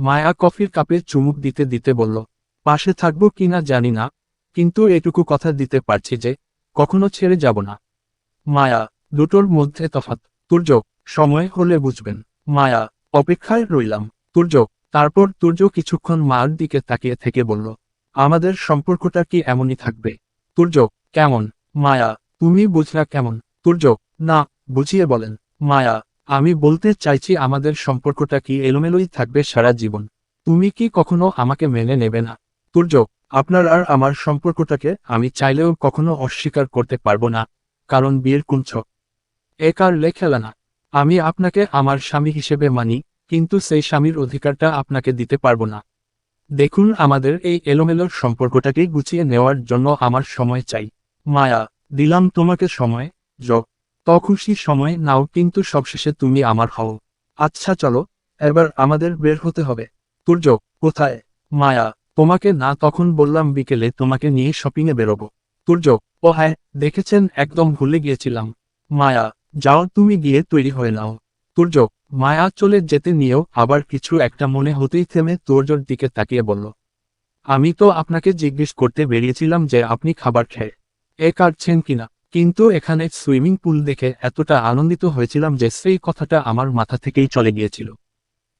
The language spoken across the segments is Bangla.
মায়া কফির কাপে চুমুক দিতে দিতে বলল, পাশে থাকব কিনা জানি না, কিন্তু এটুকু কথা দিতে পারছি যে, কখনো ছেড়ে যাব না। মায়া, দুটোর মধ্যে তফাৎ। তুর্য সময় হলে বুঝবেন। মায়া, অপেক্ষায় রইলাম। তুর্য তারপর তুর্য কিছুক্ষণ মার দিকে তাকিয়ে থেকে বলল, আমাদের সম্পর্কটা কি এমনই থাকবে? তুর্য কেমন? মায়া, তুমি বুঝলা কেমন? তুর্য না, বুঝিয়ে বলেন। মায়া আমি বলতে চাইছি আমাদের সম্পর্কটা কি এলোমেলোই থাকবে সারা জীবন। তুমি কি কখনো আমাকে মেনে নেবে না? তুর্য আপনার আর আমার সম্পর্কটাকে আমি চাইলেও কখনো অস্বীকার করতে পারব না, কারণ বিয়ের কুঞ্চ। এ লেখেলা না আমি আপনাকে আমার স্বামী হিসেবে মানি, কিন্তু সেই স্বামীর অধিকারটা আপনাকে দিতে পারব না। দেখুন আমাদের এই এলোমেলোর সম্পর্কটাকে গুছিয়ে নেওয়ার জন্য আমার সময় চাই। মায়া, দিলাম তোমাকে সময়, য তো খুশি সময় নাও, কিন্তু সবশেষে তুমি আমার হও। আচ্ছা চলো, এবার আমাদের বের হতে হবে। তুর্য কোথায়? মায়া, তোমাকে না তখন বললাম বিকেলে তোমাকে নিয়ে শপিংয়ে বেরোবো। তুর্য ও হ্যাঁ দেখেছেন, একদম ভুলে গিয়েছিলাম। মায়া, যাও তুমি গিয়ে তৈরি হয়ে নাও। তুর্য মায়া চলে যেতে নিয়েও আবার কিছু একটা মনে হতেই থেমে তুর্যর দিকে তাকিয়ে বলল, আমি তো আপনাকে জিজ্ঞেস করতে বেরিয়েছিলাম যে আপনি খাবার খেয়ে, এ কাটছেন কিনা? কিন্তু এখানে সুইমিং পুল দেখে এতটা আনন্দিত হয়েছিলাম যে সেই কথাটা আমার মাথা থেকেই চলে গিয়েছিল।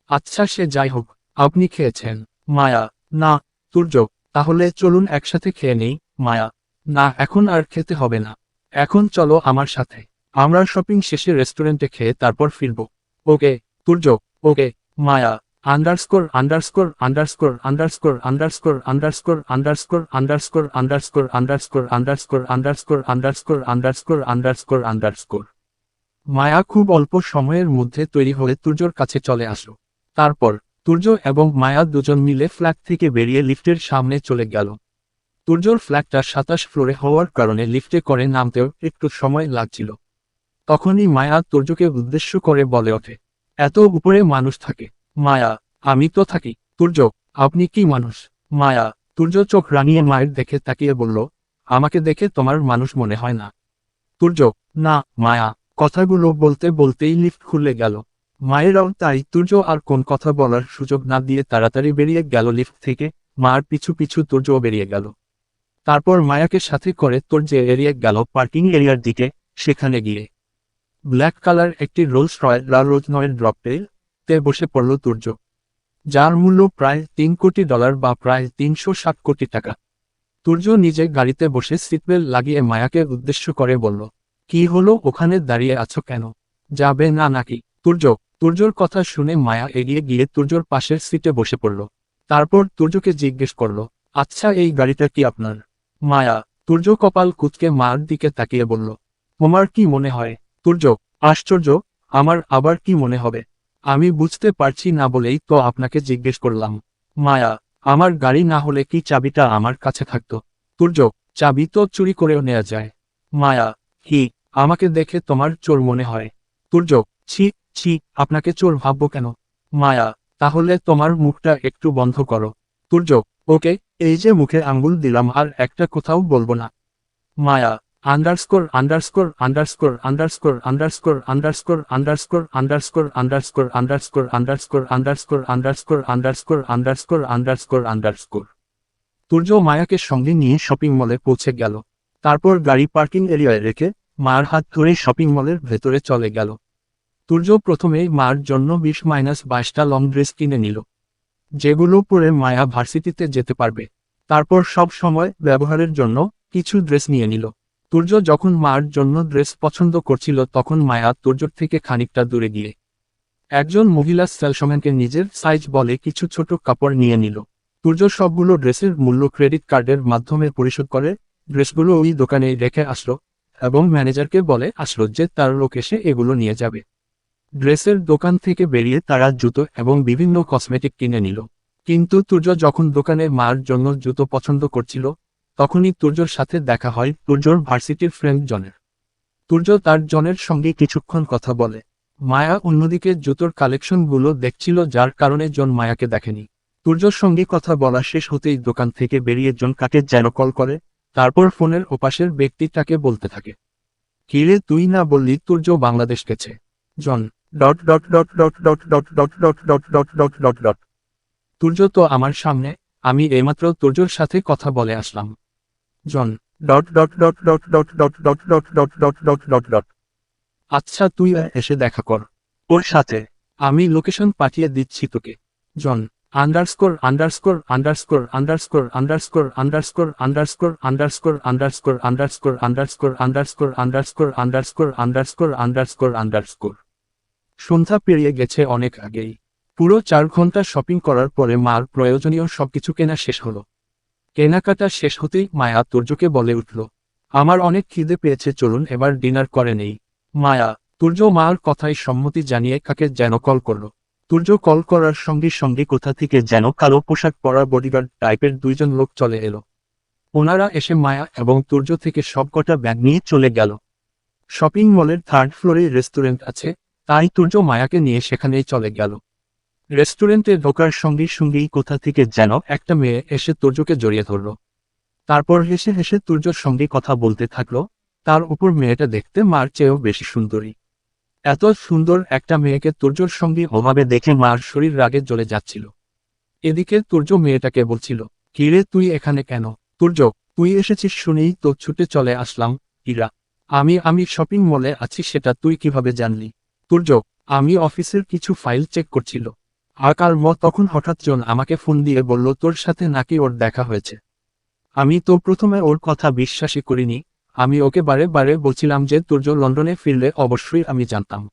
আচ্ছা সে যাই হোক, আপনি খেয়েছেন। মায়া, না তুর্য তাহলে চলুন একসাথে খেয়ে নেই, মায়া। না, এখন আর খেতে হবে না। এখন চলো আমার সাথে। আমরা শপিং শেষে রেস্টুরেন্টে খেয়ে তারপর ফিরব। Okay Turya okay, Maya. Underscore underscore underscore underscore underscore underscore underscore underscore underscore underscore underscore underscore underscore underscore underscore underscore Maya খুব অল্প সময়ের মধ্যে তৈরি হয়ে তুর্যর কাছে চলে আসলো তারপর তুর্য এবং মায়া দুজন মিলে ফ্ল্যাট থেকে বেরিয়ে লিফটের সামনে চলে গেল তুর্যর ফ্ল্যাটটা সাতাশ ফ্লোরে হওয়ার কারণে লিফটে করে নামতেও একটু সময় লাগছিল তখনই মায়া তুর্যকে উদ্দেশ্য করে বলে ওঠে এত উপরে মানুষ থাকে মায়া, আমি তো থাকি। তুর্য আপনি কি মানুষ? মায়া তুর্য চোখ রানিয়ে মায়ের দেখে তাকিয়ে বলল, আমাকে দেখে তোমার মানুষ মনে হয় না। তুর্য না, মায়া। কথাগুলো বলতে বলতেই লিফট খুলে গেল। মায়েরাও তাই তুর্য আর কোন কথা বলার সুযোগ না দিয়ে তাড়াতাড়ি বেরিয়ে গেল লিফট থেকে। মার পিছু পিছু তুর্যও বেরিয়ে গেল। তারপর মায়াকে সাথে করে তুর্য এড়িয়ে গেল পার্কিং এরিয়ার দিকে, সেখানে গিয়ে। ব্ল্যাক কালার একটি রোলস রয়েল লা রোজ নয়ের ড্রপটেল তে বসে পড়ল তুর্য যার মূল্য প্রায় তিন কোটি ডলার বা প্রায় তিনশো ষাট কোটি টাকা। তুর্য নিজে গাড়িতে বসে সিটবেল্ট লাগিয়ে মায়াকে উদ্দেশ্য করে বলল, কি হলো? ওখানে দাঁড়িয়ে আছো কেন? যাবে না নাকি? তুর্য তুর্যর কথা শুনে মায়া এগিয়ে গিয়ে তুর্যর পাশের সিটে বসে পড়ল। তারপর তুর্যকে জিজ্ঞেস করল আচ্ছা এই গাড়িটা কি আপনার? মায়া তুর্য কপাল কুচকে মার দিকে তাকিয়ে বলল, তোমার কি মনে হয়? তুর্য আশ্চর্য, আমার আবার কি মনে হবে? আমি বুঝতে পারছি না বলেই তো আপনাকে জিজ্ঞেস করলাম। মায়া, আমার গাড়ি না হলে কি চাবিটা আমার কাছে থাকতো? তুর্য চাবি তো চুরি করেও নেওয়া যায়। মায়া, কি, আমাকে দেখে তোমার চোর মনে হয়। তুর্য ছি ছি, আপনাকে চোর ভাববো কেন? মায়া, তাহলে তোমার মুখটা একটু বন্ধ করো। তুর্য ওকে, এই যে মুখে আঙ্গুল দিলাম আর একটা কোথাও বলব না। Maya underscore underscore underscore underscore underscore underscore underscore underscore underscore underscore underscore underscore underscore underscore underscore underscore underscore Turya মায়াকে সঙ্গে নিয়ে শপিং মলে পৌঁছে গেল তারপর গাড়ি পার্কিং এরিয়ায় রেখে মার হাত ধরে শপিং মলের ভেতরে চলে গেল তুর্য প্রথমে মার জন্য বিশ মাইনাস বাইশটা লং ড্রেস কিনে নিল যেগুলো পরে মায়া ভার্সিটিতে যেতে পারবে তারপর সব সময় ব্যবহারের জন্য কিছু ড্রেস নিয়ে নিল তুর্য যখন মার জন্য ড্রেস পছন্দ করছিল, তখন মায়া তুর্যর থেকে খানিকটা দূরে গিয়ে একজন মহিলা সেলসম্যানকে নিজের সাইজ বলে কিছু ছোট কাপড় নিয়ে নিল। তুর্য সবগুলো ড্রেসের মূল্য ক্রেডিট কার্ডের মাধ্যমে পরিশোধ করে ড্রেসগুলো ওই দোকানে রেখে আসলো এবং ম্যানেজারকে বলে আসলো যে তার লোক এসে এগুলো নিয়ে যাবে। ড্রেসের দোকান থেকে বেরিয়ে তারা জুতো এবং বিভিন্ন কসমেটিক কিনে নিল। কিন্তু তুর্য যখন দোকানে মার জন্য জুতো পছন্দ করছিল তখনই তুর্যর সাথে দেখা হয় তুর্যর ভার্সিটির ফ্রেন্ড জনের তুর্য তার জনের সঙ্গে কিছুক্ষণ কথা বলে মায়া অন্যদিকে জুতোর কালেকশনগুলো দেখছিল যার কারণে জন মায়াকে দেখেনি তুর্যর সঙ্গে কথা বলা শেষ হতেই দোকান থেকে বেরিয়ে জন কাকে যেন কল করে তারপর ফোনের ওপাশের ব্যক্তিটাকে বলতে থাকে কিরে তুই না বললি তুর্য বাংলাদেশ গেছে John dot dot dot dot dot dot dot dot dot dot dot dot dot Turya তো আমার সামনে আমি এইমাত্র তুর্যর সাথে কথা বলে আসলাম John dot dot dot dot dot dot dot dot dot dot dot dot dot আচ্ছা তুই এসে দেখা কর ওর সাথে আমি লোকেশন পাঠিয়ে দিচ্ছি তোকে John underscore underscore underscore underscore underscore underscore underscore underscore underscore underscore underscore underscore underscore underscore underscore underscore underscore সন্ধ্যা পেরিয়ে গেছে অনেক আগেই পুরো চার ঘণ্টা শপিং করার পরে মার প্রয়োজনীয় সবকিছু কেনা শেষ হলো কেনাকাটা শেষ হতেই মায়া তুর্যকে বলে উঠল, আমার অনেক খিদে পেয়েছে, চলুন এবার ডিনার করে নেই। মায়া, তুর্য মার কথায় সম্মতি জানিয়ে কাকে যেন কল করল? তুর্য কল করার সঙ্গে সঙ্গে কোথা থেকে যেন কালো পোশাক পরা বডিগার্ড টাইপের দুইজন লোক চলে এলো। ওনারা এসে মায়া এবং তুর্য থেকে সবকটা ব্যাগ নিয়ে চলে গেল। শপিং মলের থার্ড ফ্লোরে রেস্টুরেন্ট আছে, তাই তুর্য মায়াকে নিয়ে সেখানেই চলে গেল। রেস্টুরেন্টে ঢোকার সঙ্গে সঙ্গেই কোথা থেকে যেন একটা মেয়ে এসে তুর্যকে জড়িয়ে ধরল। তারপর হেসে হেসে তুর্যর সঙ্গে কথা বলতে থাকল। তার উপর মেয়েটা দেখতে মার চেয়েও বেশি সুন্দরী। এত সুন্দর একটা মেয়েকে তুর্যর সঙ্গে অভাবে দেখে মার শরীর রাগে জ্বলে যাচ্ছিল। এদিকে তুর্য মেয়েটাকে বলছিল, কিরে, তুই এখানে কেন? তুর্য, তুই এসেছিস শুনেই তো ছুটে চলে আসলাম, ইরা। আমি আমি শপিং মলে আছি, সেটা তুই কীভাবে জানলি? তুর্য, আমি অফিসের কিছু ফাইল চেক করছিল। আকার ম তখন হঠাৎ জন আমাকে ফোন দিয়ে বলল, তোর সাথে নাকি ওর দেখা হয়েছে? আমি তো প্রথমে ওর কথা বিশ্বাসই করিনি। আমি ওকে বারে বারে বলছিলাম যে তুর্য লন্ডনে ফিরলে অবশ্যই আমি জানতাম।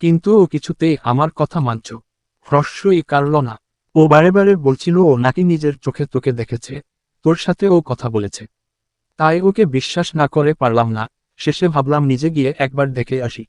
কিন্তু ও কিছুতেই আমার কথা মানছ। হ্রস্বই কারল না। ও বারে বারে বলছিল, ও নাকি নিজের চোখে তোকে দেখেছে। তোর সাথে ও কথা বলেছে। তাই ওকে বিশ্বাস না করে পারলাম না। শেষে ভাবলাম নিজে গিয়ে একবার দেখে আসি।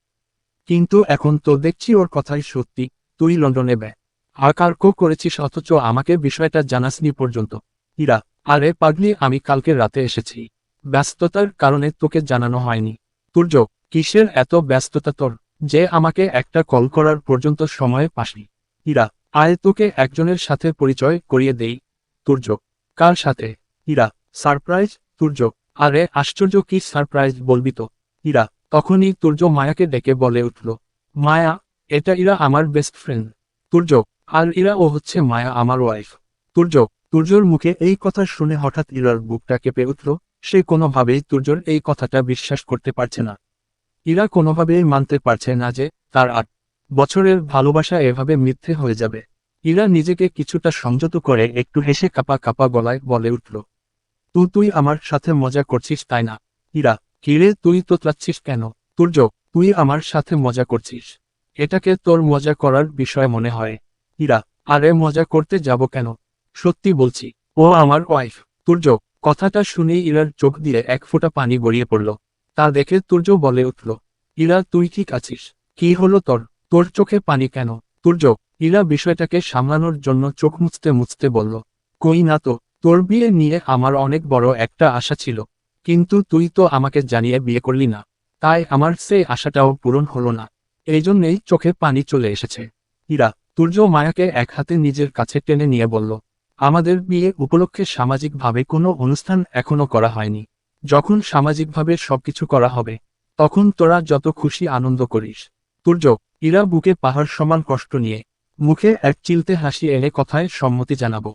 কিন্তু এখন তো দেখছি ওর কথাই সত্যি। তুই লন্ডনে ব্যয়। আকার্ক করেছিস অথচ আমাকে বিষয়টা জানাসনি পর্যন্ত। ইরা আরে পাগলি, আমি কালকে রাতে এসেছি। ব্যস্ততার কারণে তোকে জানানো হয়নি। তুর্য কিসের এত ব্যস্ততা তোর? যে আমাকে একটা কল করার পর্যন্ত সময় পাসনি। ইরা আয় তোকে একজনের সাথে পরিচয় করিয়ে দেই। তুর্য কার সাথে? ইরা সারপ্রাইজ? তুর্য আরে আশ্চর্য কি সারপ্রাইজ বলবি তো? ইরা তখনই তুর্য মায়াকে ডেকে বলে উঠল, মায়া, এটা ইরা আমার বেস্ট ফ্রেন্ড। তুর্য আর ইরা ও হচ্ছে মায়া আমার ওয়াইফ তুর্য তুর্যর মুখে এই কথা শুনে হঠাৎ ইরার বুকটা কেঁপে উঠল। সে কোনোভাবেই তুর্যর এই কথাটা বিশ্বাস করতে পারছে না। ইরা কোনোভাবেই মানতে পারছে না যে তার আট বছরের ভালোবাসা এভাবে মিথ্যে হয়ে যাবে। ইরা নিজেকে কিছুটা সংযত করে একটু হেসে কাপা কাপা গলায় বলে উঠল তু তুই আমার সাথে মজা করছিস তাই না? ইরা কিরে তুই তো তলাচ্ছিস কেন? তুর্য তুই আমার সাথে মজা করছিস। এটাকে তোর মজা করার বিষয় মনে হয়। ইরা আরে মজা করতে যাব কেন? সত্যি বলছি, ও আমার ওয়াইফ তুর্য। কথাটা শুনেই ইরার চোখ দিয়ে এক ফোঁটা পানি গড়িয়ে পড়ল। তা দেখে তুর্য বলে উঠল, ইরা, তুই ঠিক আছিস? কি হলো তোর? তোর চোখে পানি কেন? তুর্য, ইরা বিষয়টাকে সামলানোর জন্য চোখ মুছতে মুছতে বলল, কই না তো, তোর বিয়ে নিয়ে আমার অনেক বড় একটা আশা ছিল। কিন্তু তুই তো আমাকে জানিয়ে বিয়ে করলি না। তাই আমার সেই আশাটাও পূরণ হলো না। এই জন্যেই চোখে পানি চলে এসেছে। ইরা তুর্য মায়াকে এক হাতে নিজের কাছে টেনে নিয়ে বলল, আমাদের বিয়ে উপলক্ষে সামাজিকভাবে কোনো অনুষ্ঠান এখনও করা হয়নি। যখন সামাজিকভাবে সবকিছু করা হবে, তখন তোরা যত খুশি আনন্দ করিস তুর্য ইরা বুকে পাহাড় সমান কষ্ট নিয়ে মুখে এক চিলতে হাসি এনে কথায় সম্মতি জানাব।